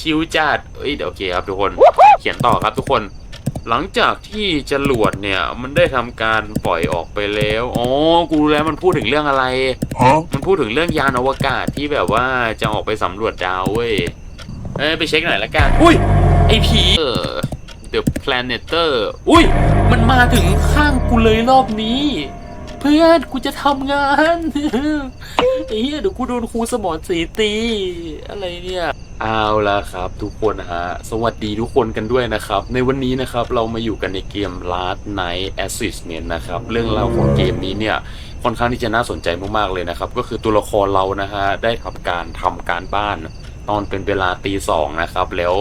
ชิวจัดเอ้ยเดี๋ยวโอเคครับทุกคน เขียนต่อครับทุกคน หลังจากที่จรวดเนี่ยมันได้ทำการปล่อยออกไปแล้ว อ๋อ กูรู้แล้วมันพูดถึงเรื่องอะไร Huh? มันพูดถึงเรื่องยานอวกาศที่แบบว่าจะออกไปสำรวจดาวเว้ย เอ้ยไปเช็คหน่อยละกัน อุ้ย ไอผีเออ The Planeter อุ้ย มันมาถึงข้างกูเลยรอบนี้เพื่อนกูจะทำงานไอ้เหี้ยเดี๋ยวกูโดนครูสมอนสีตี อะไรเนี่ยเอาละครับ ทุกคนฮะ สวัสดีทุกคนกันด้วยนะครับ ในวันนี้นะครับเรามาอยู่กันในเกม Last Night Assassination นะครับ เรื่องราวของเกมนี้เนี่ยค่อนข้างที่จะน่าสนใจมากๆเลยนะครับ ก็คือตัวละครเรานะฮะได้ทำการทำการบ้านตอนเป็นเวลาตีสองนะครับแล้ว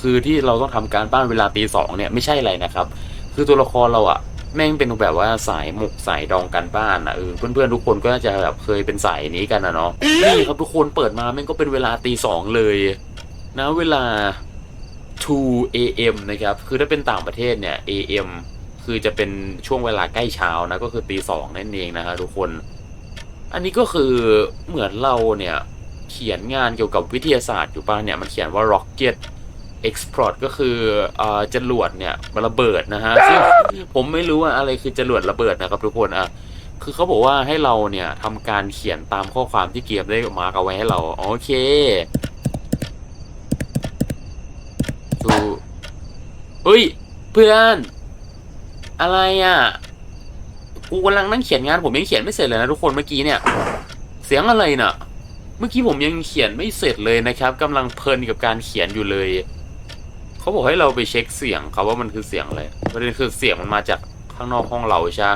คือที่เราต้องทำการบ้านเวลาตีสองเนี่ยไม่ใช่อะไรนะครับ คือตัวละครเราอะ แม่งเป็นแบบว่าสายหมกสายดองการบ้านอะเออเพื่อนๆทุกคนก็จะแบบเคยเป็นสายนี้กันนะเนาะนี่ครับทุกคนเปิดมาแม่งก็เป็นเวลาตีสองเลยนะเวลา 2 a.m. นะครับ คือถ้าเป็นต่างประเทศเนี่ย a.m. คือจะเป็นช่วงเวลาใกล้เช้านะ ก็คือตีสองนั่นเองนะฮะทุกคน อันนี้ก็คือเหมือนเราเนี่ย เขียนงานเกี่ยวกับวิทยาศาสตร์อยู่ป่ะเนี่ย มันเขียนว่า rocket explode ก็คืออ่าจรวดเนี่ยมันระเบิดนะฮะซึ่งผมไม่รู้ว่าอะไรคือจรวดระเบิดนะครับทุกคนอะคือเขาบอกว่าให้เราเนี่ยทำการเขียนตามข้อความที่เกมได้มาร์กเอาไว้ให้เรา โอเค ดูเฮ้ย เพื่อน อะไรอะ กูกำลังนั่งเขียนงานผมยังเขียนไม่เสร็จเลยนะทุกคนเมื่อกี้เนี่ย เสียงอะไรน่ะ เมื่อกี้ผมยังเขียนไม่เสร็จเลยนะครับกำลังเพลินกับการเขียนอยู่เลย เขาบอกให้เราไปเช็คเสียงครับว่ามันคือเสียงอะไรประเด็นคือเสียงมันมาจากข้างนอกห้องเราใช่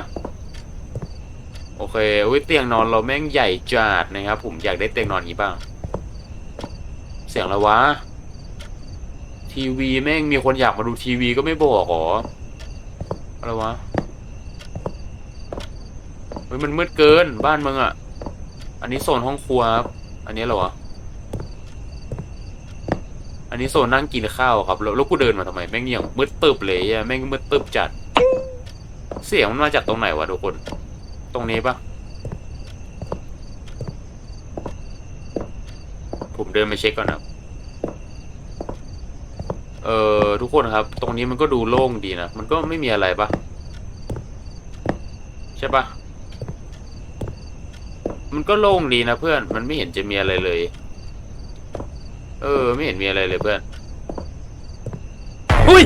โอเคอุ้ยเตียงนอนเราแม่งใหญ่จัดนะครับ ผมอยากได้เตียงนอนนี้บ้าง เสียงอะไรวะ ทีวีแม่งมีคนอยากมาดูทีวีก็ไม่บอกหรออะไรวะเฮ้ยมันมืดเกินบ้านมึงอะ อันนี้โซนห้องครัวครับ อันนี้เหรอวะ อันนี้โซนนั่งกินข้าวครับ แล้วแล้วกูเดินมาทำไมแม่งอย่างมืดตึบเลยอะแม่งมืดตึบจัด เสียงมันมาจากตรงไหนวะทุกคน ตรงนี้ปะผมเดินมาเช็คก่อนนะเอ่อทุกคนครับ ตรงนี้มันก็ดูโล่งดีนะ มันก็ไม่มีอะไรปะใช่ปะมันก็โล่งดีนะเพื่อน มันไม่เห็นจะมีอะไรเลย เออ ไม่เห็นมีอะไรเลยเพื่อน อุ้ย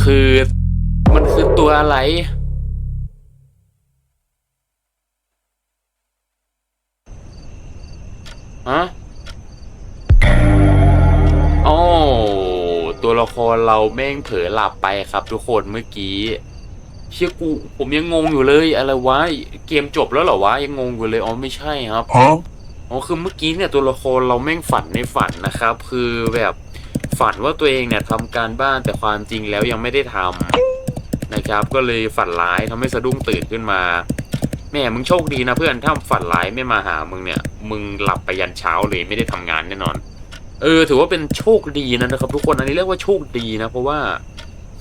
คือมันคือตัวอะไรฮะโอ้ตัวละครเราแม่งเผลอหลับไปครับทุกคนเมื่อกี้ เชี่ยกูผมยังงงอยู่เลยอะไรวะเกมจบแล้วเหรอวะยังงงอยู่เลยอ๋อไม่ใช่ครับ Huh? อ๋อคือเมื่อกี้เนี่ยตัวละครเราแม่งฝันในฝันนะครับ คือแบบฝันว่าตัวเองเนี่ยทำการบ้านแต่ความจริงแล้วยังไม่ได้ทำนะครับ ก็เลยฝันร้ายทำให้สะดุ้งตื่นขึ้นมาแม่มึงโชคดีนะเพื่อนถ้าฝันร้ายไม่มาหามึงเนี่ย มึงหลับไปยันเช้าเลยไม่ได้ทำงานแน่นอน เออ ถือว่าเป็นโชคดีนะครับ ทุกคนอันนี้เรียกว่าโชคดีนะ เพราะว่า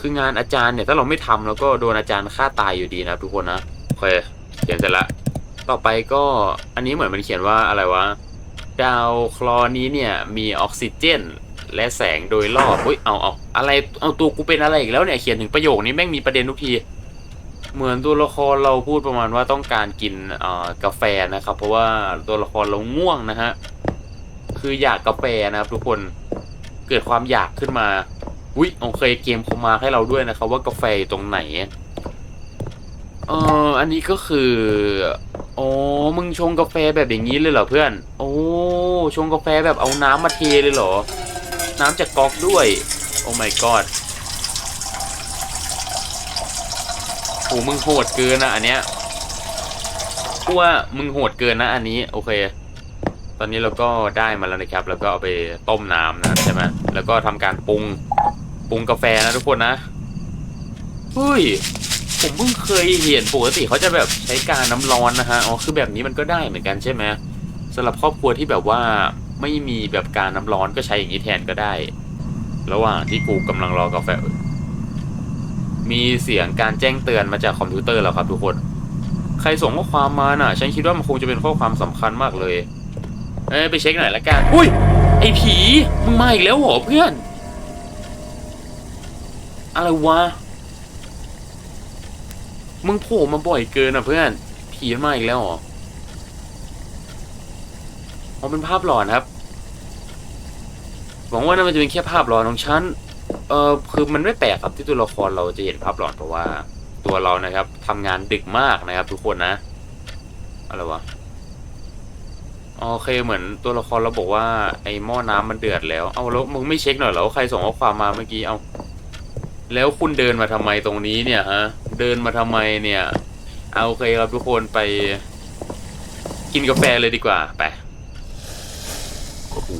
คืองานอาจารย์เนี่ยถ้าเราไม่ทำแล้วก็โดนอาจารย์ฆ่าตายอยู่ดีนะทุกคนนะโอเคเขียนเสร็จละต่อไปก็อันนี้เหมือนมันเขียนว่าอะไรวะดาวคราะห์นี้เนี่ยมีออกซิเจน และแสงโดยรอบอุ้ยเอาเอาอะไรเอาตัวกูเป็นอะไรอีกแล้วเนี่ยเขียนถึงประโยคนี้แม่งมีประเด็นทุกทีเหมือนตัวละครเราพูดประมาณว่าต้องการกินกาแฟนะครับ เพราะว่าตัวละครเราง่วงนะฮะคืออยากกาแฟนะครับทุกคนเกิดความอยากขึ้นมา อุ้ยโอเคเกมเขามาให้เราด้วยนะครับ ว่ากาแฟอยู่ตรงไหน เอออันนี้ก็คืออ๋อมึงชงกาแฟแบบอย่างนี้เลยเหรอเพื่อน โอ้ชงกาแฟแบบเอาน้ำมาเทเลยเหรอ น้ำจากก๊อกด้วย โอ้ my god โอ้มึงโหดเกินนะอันเนี้ยกูว่ามึงโหดเกินนะอันนี้ โอเค ตอนนี้เราก็ได้มาแล้วนะครับ แล้วก็เอาไปต้มน้ำนะใช่ไหมแล้วก็ทำการปรุง ปรุงกาแฟนะทุกคนนะเฮ้ยผมเพิ่งเคยเห็นปกติเขาจะแบบใช้การน้ำร้อนนะฮะอ๋อคือแบบนี้มันก็ได้เหมือนกันใช่ไหมสำหรับครอบครัวที่แบบว่าไม่มีแบบการน้ำร้อนก็ใช้อย่างนี้แทนก็ได้ ระหว่างที่กูกำลังรอกาแฟ มีเสียงการแจ้งเตือนมาจากคอมพิวเตอร์แล้วครับทุกคน ใครส่งข้อความมาน่ะ ฉันคิดว่ามันคงจะเป็นข้อความสำคัญมากเลย เอ้ไปเช็คหน่อยละกัน อุ้ย ไอ้ผี มึงมาอีกแล้วเหรอเพื่อน อะไรวะ มึงโผล่มาบ่อยเกินอะเพื่อน ผีมาอีกแล้วเหรออ๋อเป็นภาพหลอนครับ หวังว่านั่นมันจะเป็นแค่ภาพหลอนของฉัน เออคือมันไม่แปลกครับที่ตัวละครเราจะเห็นภาพหลอนเพราะว่า ตัวเรานะครับทำงานดึกมากนะครับ ทุกคนนะ อะไรวะโอเคเหมือนตัวละครเราบอกว่าไอ้หม้อน้ำมันเดือดแล้ว เอาแล้วมึงไม่เช็คหน่อยเหรอใครส่งข้อความมาเมื่อกี้เอา แล้วคุณเดินมาทำไมตรงนี้เนี่ยฮะ เดินมาทำไมเนี่ย เอาโอเคครับทุกคนไป กินกาแฟเลยดีกว่าไปโอ้โห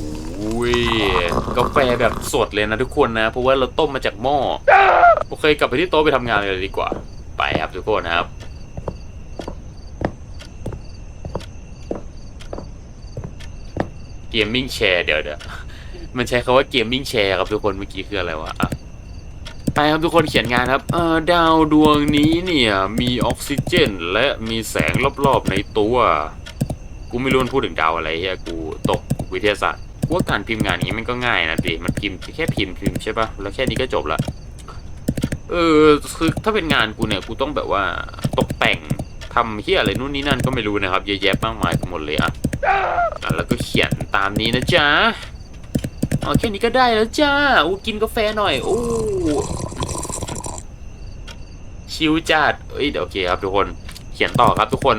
ยกาแฟแบบสดเลยนะทุกคนนะ เพราะว่าเราต้มมาจากหม้อโอเคกลับไปที่โต๊ะไปทำงานเลยดีกว่า ไปครับทุกคนนะครับเกมมิ่งแชร์เดี๋ยวเดี๋ยวมันใช้คาว่าเกมมิ่งแชร์ครับทุกคนเมื่อกี้คืออะไรวะอะ ไปครับทุกคนเขียนงานครับเออดาวดวงนี้เนี่ยมีออกซิเจน และมีแสงรอบๆในตัว กูไม่รู้มันพูดถึงดาวอะไรเฮียกูตกวิทยาศาสตร์ว่าการพิมพ์งานนี้มันก็ง่ายนะดิมันพิมพ์แค่พิมพ์พิมพ์ใช่ปะแล้วแค่นี้ก็จบละเออคือถ้าเป็นงานกูเนี่ยกูต้องแบบว่าตกแต่งทำเฮียอะไรนู่นนี่นั่นก็ไม่รู้นะครับเยอะแยะมากมายไปหมดเลยอะอะแล้วก็เขียนตามนี้นะจ๊ะอ๋อแค่นี้ก็ได้แล้วจ้าอู้กินกาแฟหน่อย โอ้ ชิวจัดเอ้ยเดี๋ยวโอเคครับทุกคนเขียนต่อครับทุกคน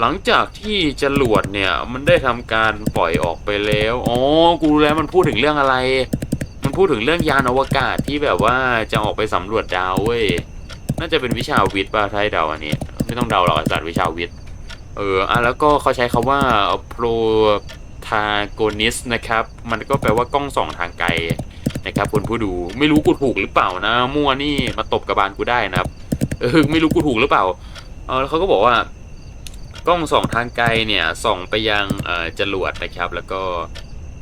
หลังจากที่จรวดเนี่ยมันได้ทำการปล่อยออกไปแล้วอ๋อกูรู้แล้วมันพูดถึงเรื่องอะไร มันพูดถึงเรื่องยานอวกาศที่แบบว่าจะออกไปสำรวจดาวเว้ยน่าจะเป็นวิชาวิทย์ป่ะถ้าให้เดาอันนี้ ไม่ต้องเดาหรอกอาจารย์วิชาวิทย์เอออะแล้วก็เขาใช้คาว่า protagonist นะครับ มันก็แปลว่ากล้องส่องทางไกลนะครับคุณผู้ดูไม่รู้กูถูกหรือเปล่านะ มั่วนี่มาตบกระบาลกูได้นะครับ เออไม่รู้กูถูกหรือเปล่าเออแล้วเขาก็บอกว่ากล้องส่องทางไกลเนี่ยส่องไปยังจรวดนะครับ แล้วก็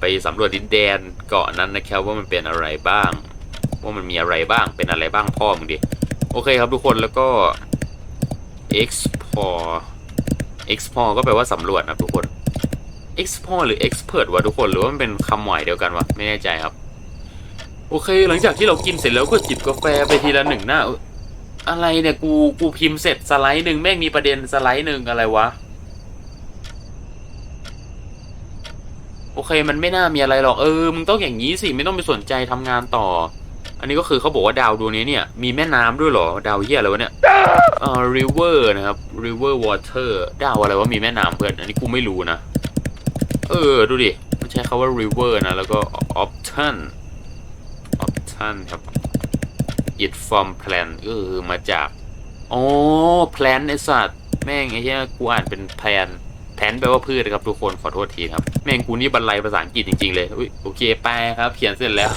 ไปสำรวจดินแดนเกาะนั้นนะครับ ว่ามันเป็นอะไรบ้าง ว่ามันมีอะไรบ้างเป็นอะไรบ้างพ่อมึงดิโอเคครับทุกคนแล้วก็ explore explore ก็แปลว่าสำรวจนะทุกคน explore หรือ expert วะทุกคนหรือว่ามันเป็นคำหมายเดียวกันวะไม่แน่ใจครับ โอเค หลังจากที่เรากินเสร็จแล้วก็จิบกาแฟไปทีละหนึ่งหน้า อะไรเนี่ยกูกูพิมพ์เสร็จสไลด์หนึ่งแม่งมีประเด็นสไลด์หนึ่งอะไรวะ โอเคมันไม่น่ามีอะไรหรอกเออมึงต้องอย่างนี้สิไม่ต้องไปสนใจทำงานต่อ อันนี้ก็คือเขาบอกว่าดาวดวงนี้เนี่ย มีแม่น้ำด้วยเหรอ ดาวเฮียอะไรวะเนี่ยเอ่อ river นะครับ river water ดาวอะไรวะมีแม่น้ำเพื่อนอันนี้กูไม่รู้นะ เออดูดิมันใช้คาว่า river นะแล้วก็ option option ครับ it from plan เออมาจากอ๋อ plan ไอสัตว์แม่งไอ้เหี้ยกูอ่านเป็น plan แผนแปลว่าพืชนะครับทุกคนขอโทษทีครับ แม่งกูนี่บรรลัยภาษาอังกฤษจริงๆเลยอุ๊ยโอเคไปครับเขียนเสร็จแล้ว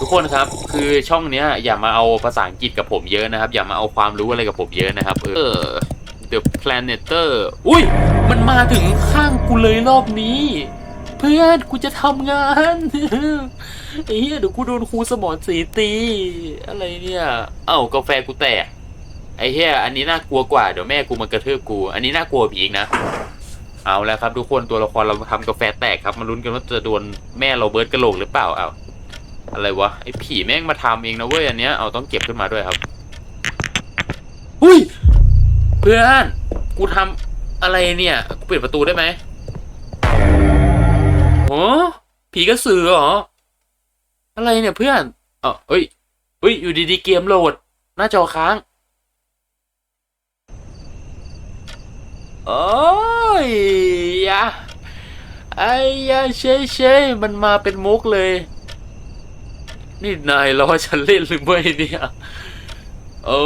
ทุกคนครับ คือช่องเนี้ยอย่ามาเอาภาษาอังกฤษกับผมเยอะนะครับ อย่ามาเอาความรู้อะไรกับผมเยอะนะครับ เออ The Planeter อุ้ย มันมาถึงข้างกูเลยรอบนี้ เพื่อนกูจะทำงานไอ้เหี้ยเดี๋ยวกูโดนครูสมอนสีตี อะไรเนี่ย เอ้ากาแฟกูแตกไอ้เหี้ยอันนี้น่ากลัวกว่าเดี๋ยวแม่กูมากระเทืบกู อันนี้น่ากลัวผีอีกนะ เอาแล้วครับทุกคนตัวละครเราทำกาแฟแตกครับมาลุ้นกันว่าจะโดนแม่เราเบิร์ดกระโหลกหรือเปล่าเอาอะไรวะไอ้ผีแม่งมาทำเองนะเว้ยอันเนี้ยเอาต้องเก็บขึ้นมาด้วยครับหุยเพื่อน กูทำอะไรเนี่ย กูปิดประตูได้ไหม ผีกระสือเหรอ อะไรเนี่ยเพื่อนเออเอ้ยเอ้ย อยู่ดีๆ เกมโหลด หน้าจอค้างโอ้ยยะไอ้ยะเชยเชยมันมาเป็นมุกเลย นี่นายล้อฉันเล่นหรือไม่เนี่ย โอ้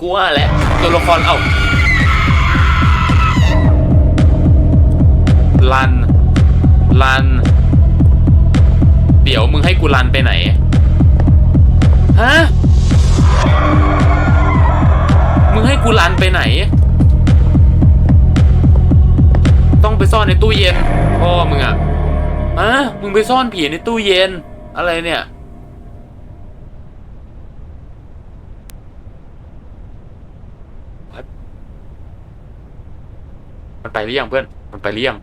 กูว่าแหละตัวละครเอ้า ลัน เดี๋ยวมึงให้กูลันไปไหน ฮะ มึงให้กูลันไปไหน ต้องไปซ่อนในตู้เย็นพ่อมึงอะฮะมึงไปซ่อนผีในตู้เย็น อะไรเนี่ยมันไปหรือยังเพื่อน มันไปหรือยัง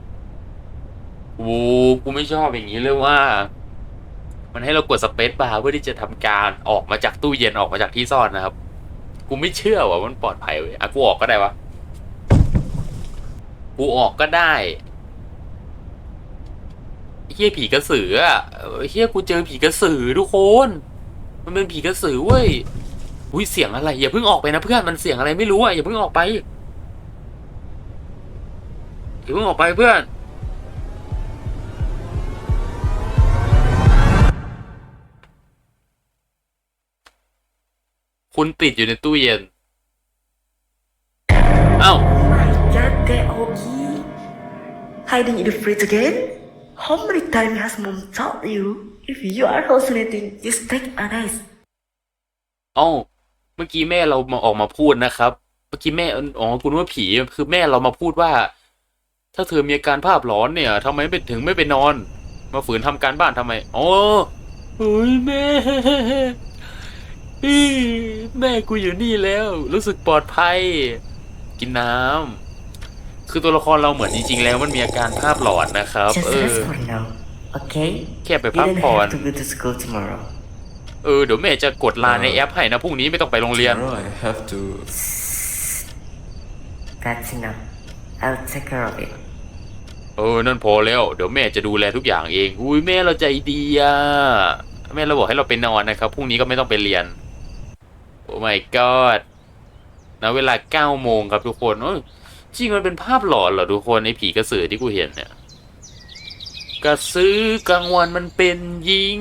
โอ้กูไม่ชอบอย่างนี้เลยว่า มันให้เรากดสเปซบาร์เพื่อที่จะทำการออกมาจากตู้เย็นออกมาจากที่ซ่อนนะครับ กูไม่เชื่อว่ามันปลอดภัยเว้ยอะกูออกก็ได้วะกูออกก็ได้เฮียผีกระสืออะเฮียกูเจอผีกระสือทุกคน มันเป็นผีกระสือเว้ยอุ้ยเสียงอะไร อย่าเพิ่งออกไปนะเพื่อนมันเสียงอะไรไม่รู้อะอย่าเพิ่งออกไปอย่าเพิ่งออกไปเพื่อน คุณติดอยู่ในตู้เย็นเอ้า My God, that Ogi hiding in the fridge again? How many times has mom taught you? If you are hallucinating, just take a rest. เอ้าเมื่อกี้แม่เรามาออกมาพูดนะครับ เมื่อกี้แม่อ๋อคุณว่าผี คือแม่เรามาพูดว่า ถ้าเธอมีอาการภาพหลอนเนี่ยทำไมไม่ถึงไม่ไปนอน มาฝืนทำการบ้านทำไม อ๋อเฮ้ยแม่อี้ แม่กูอยู่นี่แล้ว รู้สึกปลอดภัย กินน้ำคือตัวละครเราเหมือนจริงๆ แล้วมันมีอาการภาพหลอนนะครับ Just เออ rest for now, okay? แค่ไป You พัก don't ผ่อน have to go to school tomorrow. เออเดี๋ยวแม่จะกดไลน์ในแอปให้นะพรุ่งนี้ไม่ต้องไปโรงเรียน Tomorrow I have to. That's enough. I'll take care of it. เออนั่นพอแล้ว เดี๋ยวแม่จะดูแลทุกอย่างเอง อุ้ยแม่เราใจดีอะ แม่เราบอกให้เราไปนอนนะครับ พรุ่งนี้ก็ไม่ต้องไปเรียน โอ้ my god นะเวลาเก้าโมงครับทุกคนเอ้ยจริงมันเป็นภาพหลอนเหรอทุกคนไอ้ผีกระสือที่กูเห็นเนี่ย กระสือกลางวันมันเป็นยิง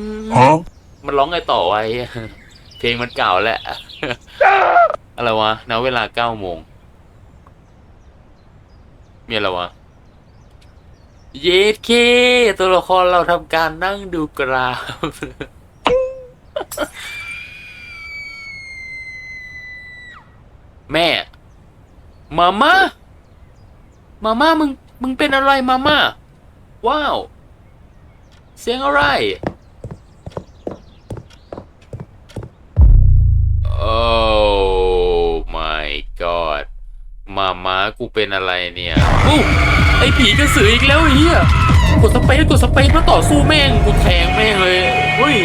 มันร้องไงต่อไว้ เพลงมันเก่าแหละ อะไรวะณเวลาเก้าโมง มีอะไรวะ เยสเค ตัวละครเราทำการนั่งดูกราฟ แม่ มาม่า มาม่ามึง มึงเป็นอะไรมาม่า ว้าว เสียงอะไร โอ้ my god มาม้ากูเป็นอะไรเนี่ยอู้ไอผีกระสืออีกแล้วไอ้เฮียกดสเปซกดสเปซมาต่อสู้แม่งกูแทงแม่งเลยเฮ้ย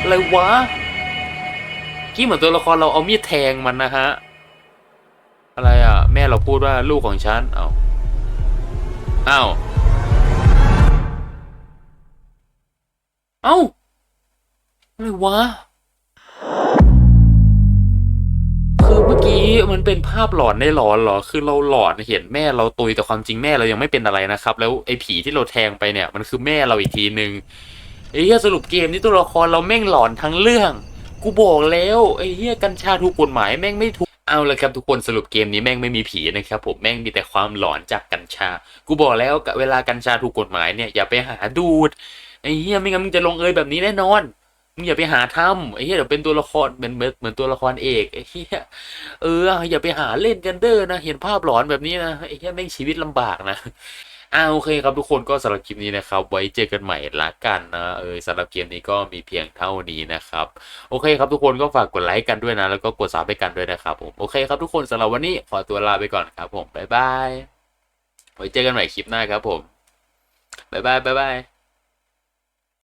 อะไรวะกี้เหมือนตัวละครเราเอามีดแทงมันนะฮะ อะไรอะ แม่เราพูดว่าลูกของฉัน เอาเอาเอาอะไรวะ คือเมื่อกี้มันเป็นภาพหลอนในหลอนเหรอ คือเราหลอนเห็นแม่เราตุยแต่ความจริงแม่เรายังไม่เป็นอะไรนะครับ แล้วไอ้ผีที่เราแทงไปเนี่ย มันคือแม่เราอีกทีนึงไอ้เหี้ยสรุปเกมนี้ตัวละครเราแม่งหลอนทั้งเรื่อง กูบอกแล้วไอ้เหี้ยกัญชาถูกกฎหมายแม่งไม่ถูก เอาละครับทุกคนสรุปเกมนี้แม่งไม่มีผีนะครับผมแม่งมีแต่ความหลอนจากกัญชา กูบอกแล้วเวลากัญชาถูกกฎหมายเนี่ยอย่าไปหาดูดไอ้เหี้ยไม่งั้นมึงจะลงเอยแบบนี้แน่นอนมึงอย่าไปหาทำไอ้เหี้ยเดี๋ยวเป็นตัวละครเหมือนเหมือนเหมือนตัวละครเอกไอ้เหี้ยเอออย่าไปหาเล่นกันเด้อนะเห็นภาพหลอนแบบนี้นะไอ้เหี้ยแม่งชีวิตลำบากนะ อ่าโอเคครับทุกคนก็สำหรับคลิปนี้นะครับ ไว้เจอกันใหม่ละกันนะเออสำหรับเกมนี้ก็มีเพียงเท่านี้นะครับโอเคครับทุกคนก็ฝากกดไลค์กันด้วยนะ แล้วก็กดซับไปกันด้วยนะครับผมโอเคครับทุกคนสำหรับวันนี้ขอตัวลาไปก่อนครับผมบ๊ายบายไว้เจอกันใหม่คลิปหน้าครับผมบ๊ายบายบ๊ายบาย